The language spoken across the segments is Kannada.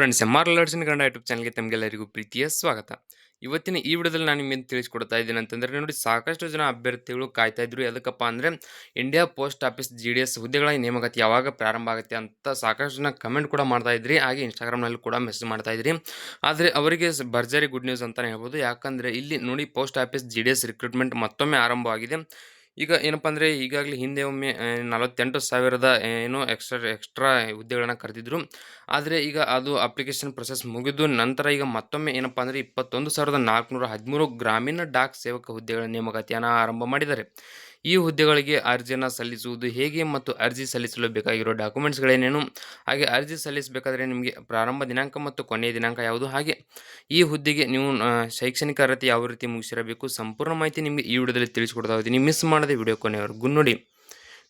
ಫ್ರೆಂಡ್ಸ್ ಎಂ ಆರ್ ಲರ್ಸಿನ ಕನ್ನಡ ಯೂಟ್ಯೂಬ್ ಚಾನಲ್ಗೆ ತಮಗೆಲ್ಲರಿಗೂ ಪ್ರೀತಿಯ ಸ್ವಾಗತ. ಇವತ್ತಿನ ಈ ವಿಡಿಯೋದಲ್ಲಿ ನಾನು ನಿಮಗೆ ತಿಳಿಸ್ಕೊಡ್ತಾ ಇದ್ದೀನಿ ಅಂತಂದರೆ, ನೋಡಿ ಸಾಕಷ್ಟು ಜನ ಅಭ್ಯರ್ಥಿಗಳು ಕಾಯ್ತಾ ಇದ್ರು. ಎದಕ್ಕಪ್ಪ ಅಂದರೆ India post office G D S ಹುದ್ದೆಗಳ ನೇಮಕಾತಿ ಯಾವಾಗ ಪ್ರಾರಂಭ ಆಗುತ್ತೆ ಅಂತ ಸಾಕಷ್ಟು ಜನ ಕಮೆಂಟ್ ಕೂಡ ಮಾಡ್ತಾ ಇದ್ರಿ. ಹಾಗೆ ಇನ್ಸ್ಟಾಗ್ರಾಮ್ನಲ್ಲಿ ಕೂಡ ಮೆಸೇಜ್ ಮಾಡ್ತಾ ಇದ್ರಿ. ಆದರೆ ಅವರಿಗೆ ಭರ್ಜರಿ ಗುಡ್ ನ್ಯೂಸ್ ಅಂತಲೇ ಹೇಳ್ಬೋದು. ಯಾಕಂದರೆ, ಇಲ್ಲಿ ನೋಡಿ post office G D S recruitment ಮತ್ತೊಮ್ಮೆ ಆರಂಭವಾಗಿದೆ. ಈಗ ಏನಪ್ಪ ಅಂದರೆ ಈಗಾಗಲೇ ಹಿಂದೆ ಒಮ್ಮೆ ನಲವತ್ತೆಂಟು ಸಾವಿರದ ಏನೋ ಎಕ್ಸ್ಟ್ರಾ ಎಕ್ಸ್ಟ್ರಾ ಹುದ್ದೆಗಳನ್ನು ಕರೆದಿದ್ದರು ಆದರೆ ಈಗ ಅದು ಅಪ್ಲಿಕೇಶನ್ ಪ್ರೊಸೆಸ್ ಮುಗಿದು ನಂತರ ಈಗ ಮತ್ತೊಮ್ಮೆ ಏನಪ್ಪ ಅಂದರೆ ಇಪ್ಪತ್ತೊಂದು ಸಾವಿರದ ನಾಲ್ಕುನೂರ ಹದಿಮೂರು ಗ್ರಾಮೀಣ ಡಾಕ್ ಸೇವಕ ಹುದ್ದೆಗಳ ನೇಮಕಾತಿಯನ್ನು ಆರಂಭ ಮಾಡಿದ್ದಾರೆ. ಈ ಹುದ್ದೆಗಳಿಗೆ ಅರ್ಜಿಯನ್ನು ಸಲ್ಲಿಸುವುದು ಹೇಗೆ ಮತ್ತು ಅರ್ಜಿ ಸಲ್ಲಿಸಲು ಬೇಕಾಗಿರೋ ಡಾಕ್ಯುಮೆಂಟ್ಸ್ಗಳೇನೇನು? ಹಾಗೆ ಅರ್ಜಿ ಸಲ್ಲಿಸಬೇಕಾದ್ರೆ ನಿಮಗೆ ಪ್ರಾರಂಭ ದಿನಾಂಕ ಮತ್ತು ಕೊನೆಯ ದಿನಾಂಕ ಯಾವುದು? ಹಾಗೆ ಈ ಹುದ್ದೆಗೆ ನೀವು ಶೈಕ್ಷಣಿಕ ಅರ್ಹತೆ ಯಾವ ರೀತಿ ಮುಗಿಸಿರಬೇಕು? ಸಂಪೂರ್ಣ ಮಾಹಿತಿ ನಿಮಗೆ ಈ ವಿಡಿಯೋದಲ್ಲಿ ತಿಳಿಸ್ಕೊಡ್ತಾ ಇದ್ದೀನಿ. ಮಿಸ್ ಮಾಡದೆ ವಿಡಿಯೋ ಕೊನೆಯವರೆಗೂ ನೋಡಿ.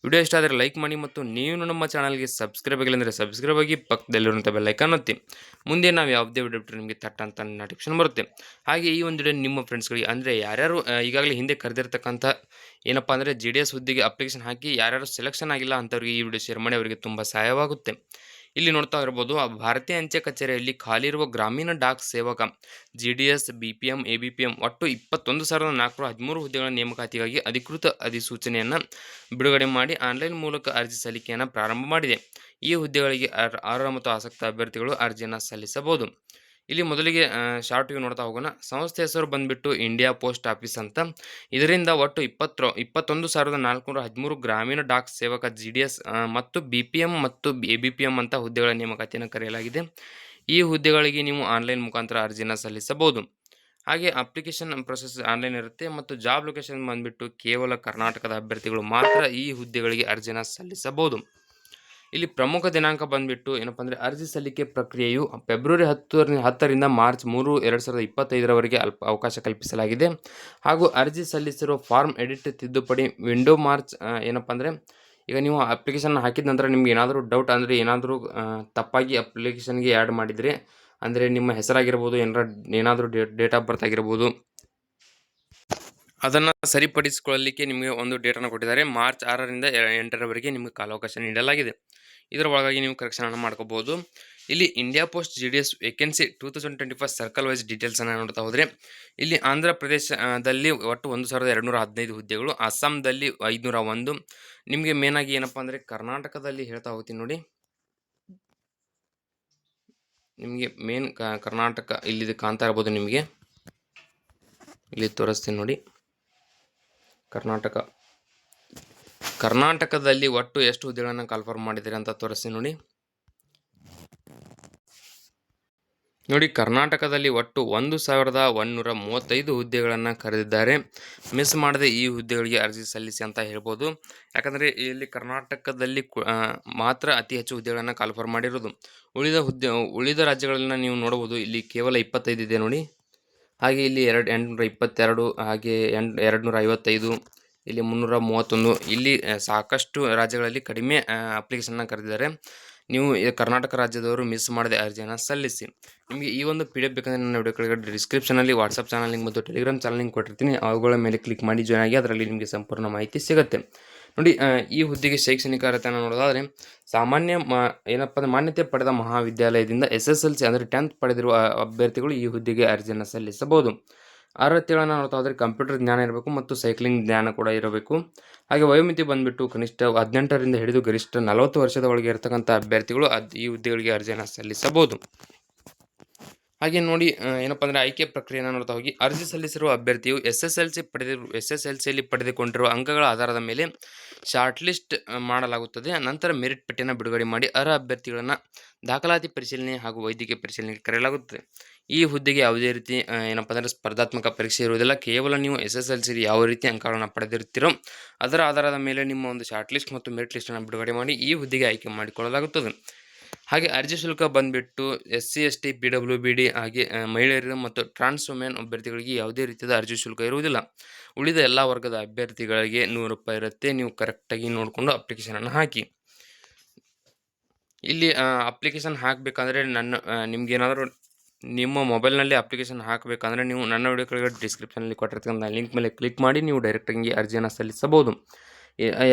ವಿಡಿಯೋ ಇಷ್ಟ ಆದರೆ ಲೈಕ್ ಮಾಡಿ ಮತ್ತು ನೀವು ನಮ್ಮ ಚಾನಲ್ಗೆ ಸಬ್ಸ್ಕ್ರೈಬ್ ಆಗಿಲ್ಲ ಅಂದರೆ ಸಬ್ಸ್ಕ್ರೈಬ್ ಆಗಿ ಪಕ್ಕದಲ್ಲಿರುವಂಥ ಬೆಲ್ಲೈಕನ್ ಒತ್ತಿ. ಮುಂದೆ ನಾವು ಯಾವುದೇ ವಿಡಿಯೋ ಬಿಟ್ಟರೆ ನಿಮಗೆ ತಟ್ಟ ಅಂತ ನೋಟಿಫಿಕೇಶನ್ ಬರುತ್ತೆ. ಹಾಗೆ ಈ ಒಂದು ವಿಡಿಯೋ ನಿಮ್ಮ ಫ್ರೆಂಡ್ಸ್ಗಳಿಗೆ ಅಂದರೆ ಯಾರ್ಯಾರು ಈಗಾಗಲೇ ಹಿಂದೆ ಕರೆದಿರ್ತಕ್ಕಂಥ ಏನಪ್ಪ ಅಂದರೆ ಜಿ ಡಿ ಎಸ್ ಹುದ್ದೆಗೆ ಅಪ್ಲಿಕೇಶನ್ ಹಾಕಿ ಯಾರ್ಯಾರು ಸೆಲೆಕ್ಷನ್ ಆಗಿಲ್ಲ ಅಂಥವ್ರಿಗೆ ಈ ವಿಡಿಯೋ ಶೇರ್ ಮಾಡಿ ಅವರಿಗೆ ತುಂಬ ಸಹಾಯವಾಗುತ್ತೆ. ಇಲ್ಲಿ ನೋಡ್ತಾ ಇರ್ಬೋದು, ಆ ಭಾರತೀಯ ಅಂಚೆ ಕಚೇರಿಯಲ್ಲಿ ಖಾಲಿ ಇರುವ Gramin Dak Sevak G D S B P M A B P M ಒಟ್ಟು ಇಪ್ಪತ್ತೊಂದು ಸಾವಿರದ ನಾಲ್ಕುನೂರ ಹದಿಮೂರು ಹುದ್ದೆಗಳ ನೇಮಕಾತಿಗಾಗಿ ಅಧಿಕೃತ ಅಧಿಸೂಚನೆಯನ್ನು ಬಿಡುಗಡೆ ಮಾಡಿ ಆನ್ಲೈನ್ ಮೂಲಕ ಅರ್ಜಿ ಸಲ್ಲಿಕೆಯನ್ನು ಪ್ರಾರಂಭ ಮಾಡಿದೆ. ಈ ಹುದ್ದೆಗಳಿಗೆ ಅರ್- ಅರ್ಹ ಮತ್ತು ಆಸಕ್ತ ಅಭ್ಯರ್ಥಿಗಳು ಅರ್ಜಿಯನ್ನು ಸಲ್ಲಿಸಬಹುದು. ಇಲ್ಲಿ ಮೊದಲಿಗೆ ಶಾರ್ಟ್ ವ್ಯೂ ನೋಡ್ತಾ ಹೋಗೋಣ. ಸಂಸ್ಥೆ ಹೆಸರು ಬಂದ್ಬಿಟ್ಟು ಇಂಡಿಯಾ ಪೋಸ್ಟ್ ಆಫೀಸ್ ಅಂತ. ಇದರಿಂದ ಒಟ್ಟು ಇಪ್ಪತ್ತು ಇಪ್ಪತ್ತೊಂದು ಸಾವಿರದ ನಾಲ್ಕುನೂರ ಹದಿಮೂರು Gramin Dak Sevak G D S ಮತ್ತು ಬಿ ಪಿ ಎಂ ಮತ್ತು ಎ ಬಿ ಪಿ ಎಂ ಅಂತ ಹುದ್ದೆಗಳ ನೇಮಕಾತಿಯನ್ನು ಕರೆಯಲಾಗಿದೆ. ಈ ಹುದ್ದೆಗಳಿಗೆ ನೀವು ಆನ್ಲೈನ್ ಮುಖಾಂತರ ಅರ್ಜಿನ ಸಲ್ಲಿಸಬಹುದು. ಹಾಗೆ ಅಪ್ಲಿಕೇಶನ್ ಪ್ರೊಸೆಸ್ ಆನ್ಲೈನ್ ಇರುತ್ತೆ ಮತ್ತು ಜಾಬ್ ಲೊಕೇಶನ್ ಬಂದ್ಬಿಟ್ಟು ಕೇವಲ ಕರ್ನಾಟಕದ ಅಭ್ಯರ್ಥಿಗಳು ಮಾತ್ರ ಈ ಹುದ್ದೆಗಳಿಗೆ ಅರ್ಜಿನ ಸಲ್ಲಿಸಬಹುದು. ಇಲ್ಲಿ ಪ್ರಮುಖ ದಿನಾಂಕ ಬಂದ್ಬಿಟ್ಟು ಏನಪ್ಪ ಅಂದರೆ ಅರ್ಜಿ ಸಲ್ಲಿಕೆ ಪ್ರಕ್ರಿಯೆಯು ಫೆಬ್ರವರಿ ಹತ್ತರ ಹತ್ತರಿಂದ ಮಾರ್ಚ್ ಮೂರು, ಎರಡು ಸಾವಿರದ ಇಪ್ಪತ್ತೈದರವರೆಗೆ ಅಲ್ಪ, ಅವಕಾಶ ಕಲ್ಪಿಸಲಾಗಿದೆ. ಹಾಗೂ ಅರ್ಜಿ ಸಲ್ಲಿಸಿರುವ ಫಾರ್ಮ್ ಎಡಿಟ್ ತಿದ್ದುಪಡಿ ವಿಂಡೋ ಮಾರ್ಚ್ ಏನಪ್ಪ ಅಂದರೆ ಈಗ ನೀವು ಅಪ್ಲಿಕೇಶನ್ ಹಾಕಿದ ನಂತರ ನಿಮ್ಗೆ ಏನಾದರೂ ಡೌಟ್ ಅಂದರೆ ಏನಾದರೂ ತಪ್ಪಾಗಿ ಅಪ್ಲಿಕೇಶನ್ಗೆ ಆ್ಯಡ್ ಮಾಡಿದರೆ ಅಂದರೆ ನಿಮ್ಮ ಹೆಸರಾಗಿರ್ಬೋದು, ಏನಾರ, ಏನಾದರೂ ಡೇಟ್ ಆಫ್ ಬರ್ತ್ ಆಗಿರ್ಬೋದು. ಅದನ್ನು ಸರಿಪಡಿಸಿಕೊಳ್ಳಲಿಕ್ಕೆ ನಿಮಗೆ ಒಂದು ಡೇಟನ್ನು ಕೊಟ್ಟಿದ್ದಾರೆ. ಮಾರ್ಚ್ ಆರರಿಂದ ಎಂಟರವರೆಗೆ ನಿಮಗೆ ಕಾಲಾವಕಾಶ ನೀಡಲಾಗಿದೆ. ಇದರ ಒಳಗಾಗಿ ನೀವು ಕರೆಕ್ಷನನ್ನು ಮಾಡ್ಕೋಬೋದು. ಇಲ್ಲಿ India post G D S vacancy two thousand twenty first circle wise ಡೀಟೇಲ್ಸನ್ನು ನೋಡ್ತಾ ಹೋದರೆ, ಇಲ್ಲಿ ಆಂಧ್ರ ಪ್ರದೇಶದಲ್ಲಿ ಒಟ್ಟು ಒಂದು ಸಾವಿರದ ಎರಡುನೂರ ಹದಿನೈದು ಹುದ್ದೆಗಳು, ಅಸ್ಸಾಂದಲ್ಲಿ ಐದುನೂರ ಒಂದು. ನಿಮಗೆ ಮೇನಾಗಿ ಏನಪ್ಪ ಅಂದರೆ ಕರ್ನಾಟಕದಲ್ಲಿ ಹೇಳ್ತಾ ಹೋಗ್ತೀನಿ ನೋಡಿ. ನಿಮಗೆ ಮೇನ್ ಕರ್ನಾಟಕ ಇಲ್ಲಿ ಕಾಣ್ತಾ ಇರ್ಬೋದು ನಿಮಗೆ. ಇಲ್ಲಿ ತೋರಿಸ್ತೀನಿ ನೋಡಿ. ಕರ್ನಾಟಕ. ಕರ್ನಾಟಕದಲ್ಲಿ ಒಟ್ಟು ಎಷ್ಟು ಹುದ್ದೆಗಳನ್ನು ಕನ್ಫರ್ಮ್ ಮಾಡಿದ್ದೀರಿ ಅಂತ ತೋರಿಸಿ ನೋಡಿ. ನೋಡಿ, ಕರ್ನಾಟಕದಲ್ಲಿ ಒಟ್ಟು ಒಂದು ಸಾವಿರದ ಒಂದುನೂರ ಮೂವತ್ತೈದು ಹುದ್ದೆಗಳನ್ನು ಕರೆದಿದ್ದಾರೆ. ಮಿಸ್ ಮಾಡದೆ ಈ ಹುದ್ದೆಗಳಿಗೆ ಅರ್ಜಿ ಸಲ್ಲಿಸಿ ಅಂತ ಹೇಳ್ಬೋದು. ಯಾಕಂದರೆ ಇಲ್ಲಿ ಕರ್ನಾಟಕದಲ್ಲಿ ಮಾತ್ರ ಅತಿ ಹೆಚ್ಚು ಹುದ್ದೆಗಳನ್ನು ಕಾಲ್ಫರ್ ಮಾಡಿರೋದು. ಉಳಿದ ಹುದ್ದೆ, ಉಳಿದ ರಾಜ್ಯಗಳನ್ನ ನೀವು ನೋಡಬಹುದು. ಇಲ್ಲಿ ಕೇವಲ ಇಪ್ಪತ್ತೈದು ಇದೆ ನೋಡಿ. ಹಾಗೆ ಇಲ್ಲಿ ಎರಡು ಎಂಟುನೂರ ಇಪ್ಪತ್ತೆರಡು, ಹಾಗೆ ಎಂಟು ಎರಡು ನೂರ ಐವತ್ತೈದು ಇಲ್ಲಿ ಮುನ್ನೂರ ಮೂವತ್ತೊಂದು. ಇಲ್ಲಿ ಸಾಕಷ್ಟು ರಾಜ್ಯಗಳಲ್ಲಿ ಕಡಿಮೆ ಅಪ್ಲಿಕೇಶನ್ನ ಕರೆದಿದ್ದಾರೆ. ನೀವು ಕರ್ನಾಟಕ ರಾಜ್ಯದವರು ಮಿಸ್ ಮಾಡದೆ ಅರ್ಜಿಯನ್ನು ಸಲ್ಲಿಸಿ. ನಿಮಗೆ ಈ ಒಂದು ಪಿ ಡಿ ಎಫ್ ಬೇಕಂದರೆ ನನ್ನ ವಿಡಿಯೋ ಕೆಳಗಡೆ ಡಿಸ್ಕ್ರಿಪ್ಷನಲ್ಲಿ ವಾಟ್ಸಪ್ ಚಾನಲ್ ಲಿಂಕ್ ಮತ್ತು ಟೆಲಿಗ್ರಾಮ್ ಚಾನಲ್ ಲಿಂಕ್ ಕೊಟ್ಟಿರ್ತೀನಿ. ಅವುಗಳ ಮೇಲೆ ಕ್ಲಿಕ್ ಮಾಡಿ ಜಾಯ್ನ್ ಆಗಿ ಅದರಲ್ಲಿ ನಿಮಗೆ ಸಂಪೂರ್ಣ ಮಾಹಿತಿ ಸಿಗುತ್ತೆ. ನೋಡಿ ಈ ಹುದ್ದೆಗೆ ಶೈಕ್ಷಣಿಕ ಅರ್ಹತೆಯನ್ನು ನೋಡೋದಾದರೆ, ಸಾಮಾನ್ಯ ಏನಪ್ಪ ಅಂದರೆ ಮಾನ್ಯತೆ ಪಡೆದ ಮಹಾವಿದ್ಯಾಲಯದಿಂದ ಎಸ್ ಎಸ್ ಎಲ್ ಸಿ ಅಂದರೆ ಟೆಂತ್ ಪಡೆದಿರುವ ಅಭ್ಯರ್ಥಿಗಳು ಈ ಹುದ್ದೆಗೆ ಅರ್ಜಿಯನ್ನು ಸಲ್ಲಿಸಬಹುದು. ಅರ್ಹತೆಗಳನ್ನು ನೋಡ್ತಾ ಹೋದರೆ ಕಂಪ್ಯೂಟರ್ ಜ್ಞಾನ ಇರಬೇಕು ಮತ್ತು ಸೈಕ್ಲಿಂಗ್ ಜ್ಞಾನ ಕೂಡ ಇರಬೇಕು. ಹಾಗೆ ವಯೋಮಿತಿ ಬಂದುಬಿಟ್ಟು ಕನಿಷ್ಠ ಹದಿನೆಂಟರಿಂದ ಹಿಡಿದು ಗರಿಷ್ಠ ನಲವತ್ತು ವರ್ಷದ ಒಳಗೆ ಇರತಕ್ಕಂಥ ಅಭ್ಯರ್ಥಿಗಳು ಅದು ಈ ಹುದ್ದೆಗಳಿಗೆ ಅರ್ಜಿಯನ್ನು ಸಲ್ಲಿಸಬಹುದು. ಹಾಗೆ ನೋಡಿ ಏನಪ್ಪ ಅಂದರೆ ಆಯ್ಕೆ ಪ್ರಕ್ರಿಯೆಯನ್ನು ನೋಡ್ತಾ ಹೋಗಿ. ಅರ್ಜಿ ಸಲ್ಲಿಸಿರುವ ಅಭ್ಯರ್ಥಿಯು ಎಸ್ ಎಸ್ ಎಲ್ ಸಿ ಪಡೆದಿರುವ ಎಸ್ ಎಸ್ ಎಲ್ ಸಿಯಲ್ಲಿ ಪಡೆದುಕೊಂಡಿರುವ ಅಂಕಗಳ ಆಧಾರದ ಮೇಲೆ ಶಾರ್ಟ್ ಲಿಸ್ಟ್ ಮಾಡಲಾಗುತ್ತದೆ. ನಂತರ ಮೆರಿಟ್ ಪಟ್ಟಿಯನ್ನು ಬಿಡುಗಡೆ ಮಾಡಿ ಅರ್ಹ ಅಭ್ಯರ್ಥಿಗಳನ್ನು ದಾಖಲಾತಿ ಪರಿಶೀಲನೆ ಹಾಗೂ ವೈದ್ಯಕೀಯ ಪರಿಶೀಲನೆಗೆ ಕರೆಯಲಾಗುತ್ತದೆ. ಈ ಹುದ್ದೆಗೆ ಯಾವುದೇ ರೀತಿ ಏನಪ್ಪ ಅಂದರೆ ಸ್ಪರ್ಧಾತ್ಮಕ ಪರೀಕ್ಷೆ ಇರುವುದಿಲ್ಲ. ಕೇವಲ ನೀವು ಎಸ್ ಎಸ್ ಎಲ್ ಸಿ ಯಾವ ರೀತಿ ಅಂಕಗಳನ್ನು ಪಡೆದಿರ್ತೀರೋ ಅದರ ಆಧಾರದ ಮೇಲೆ ನಿಮ್ಮ ಒಂದು ಶಾರ್ಟ್ ಲಿಸ್ಟ್ ಮತ್ತು ಮೆರಿಟ್ ಲಿಸ್ಟನ್ನು ಬಿಡುಗಡೆ ಮಾಡಿ ಈ ಹುದ್ದೆಗೆ ಆಯ್ಕೆ ಮಾಡಿಕೊಳ್ಳಲಾಗುತ್ತದೆ. ಹಾಗೆ ಅರ್ಜಿ ಶುಲ್ಕ ಬಂದ್ಬಿಟ್ಟು S C, S T, P, W, B, D ಹಾಗೆ ಮಹಿಳೆಯರು ಮತ್ತು ಟ್ರಾನ್ಸ್ ವುಮೆನ್ ಅಭ್ಯರ್ಥಿಗಳಿಗೆ ಯಾವುದೇ ರೀತಿಯ ಅರ್ಜಿ ಶುಲ್ಕ ಇರುವುದಿಲ್ಲ. ಉಳಿದ ಎಲ್ಲ ವರ್ಗದ ಅಭ್ಯರ್ಥಿಗಳಿಗೆ ನೂರು ರೂಪಾಯಿ ಇರುತ್ತೆ. ನೀವು ಕರೆಕ್ಟಾಗಿ ನೋಡಿಕೊಂಡು ಅಪ್ಲಿಕೇಶನನ್ನು ಹಾಕಿ. ಇಲ್ಲಿ ಅಪ್ಲಿಕೇಶನ್ ಹಾಕಬೇಕಂದ್ರೆ ನನ್ನ ನಿಮ್ಗೇನಾದರೂ ನಿಮ್ಮ ಮೊಬೈಲ್ನಲ್ಲಿ ಅಪ್ಲಿಕೇಶನ್ ಹಾಕಬೇಕಂದ್ರೆ ನೀವು ನನ್ನ ವಿಡಿಯೋ ಕೆಳಗಡೆ ಡಿಸ್ಕ್ರಿಪ್ಷನಲ್ಲಿ ಕೊಟ್ಟಿರ್ತಕ್ಕಂಥ ಲಿಂಕ್ ಮೇಲೆ ಕ್ಲಿಕ್ ಮಾಡಿ ನೀವು ಡೈರೆಕ್ಟಾಗಿ ಅರ್ಜಿಯನ್ನು ಸಲ್ಲಿಸಬಹುದು.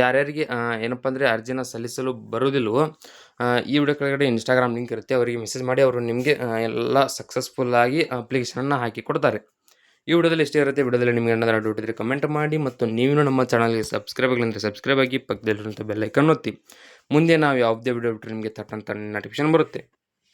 ಯಾರ್ಯಾರಿಗೆ ಏನಪ್ಪ ಅಂದರೆ ಅರ್ಜಿನ ಸಲ್ಲಿಸಲು ಬರೋದಿಲ್ವೋ ಈ ವಿಡಿಯೋ ಕೆಳಗಡೆ ಇನ್ಸ್ಟಾಗ್ರಾಮ್ ಲಿಂಕ್ ಇರುತ್ತೆ, ಅವರಿಗೆ ಮೆಸೇಜ್ ಮಾಡಿ, ಅವರು ನಿಮಗೆ ಎಲ್ಲ ಸಕ್ಸಸ್ಫುಲ್ಲಾಗಿ ಅಪ್ಲಿಕೇಶನನ್ನು ಹಾಕಿ ಕೊಡ್ತಾರೆ ಈ ವಿಡಿಯೋದಲ್ಲಿ ಎಷ್ಟೇ ಇರುತ್ತೆ, ವಿಡಿಯೋದಲ್ಲಿ ನಿಮಗೆ ಏನಾದರೂ ಡೌಟ್ ಇದ್ದರೆ ಕಮೆಂಟ್ ಮಾಡಿ ಮತ್ತು ನೀವು ನಮ್ಮ ಚಾನಲ್ಗೆ ಸಬ್ಸ್ಕ್ರೈಬ್ ಆಗಿಲ್ಲ ಸಬ್ಸ್ಕ್ರೈಬ್ ಆಗಿ ಪಕ್ಕದಲ್ಲಿರುವಂಥ ಬೆಲ್ಲೈಕನ್ ಒತ್ತಿ. ಮುಂದೆ ನಾವು ಯಾವುದೇ ವಿಡಿಯೋ ಬಿಟ್ಟರೆ ನಿಮಗೆ ತಟ್ಟಂತ ನೋಟಿಫಿಕೇಶನ್ ಬರುತ್ತೆ.